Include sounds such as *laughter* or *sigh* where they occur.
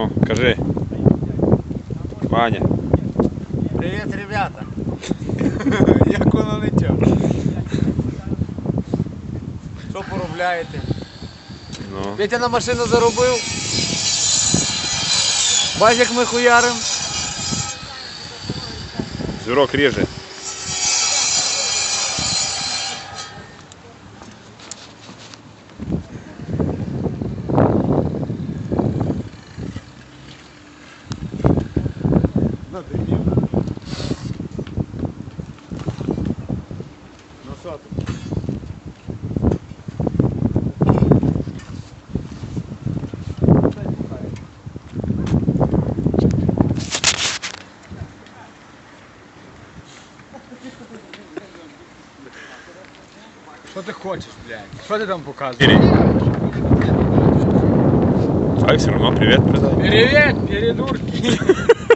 Ну, кажи. Ваня. Привіт, ребята. *laughs* Як воно летять? Що поробляєте? Ну. Петя на машину заробив. Бачиш, як ми хуярим? Зюрок ріже. На димів. Ну що ти? Що ти хочеш, блядь? Що ти там показуєш? Ай, все равно привет передай. Привіт, передурки! *laughs*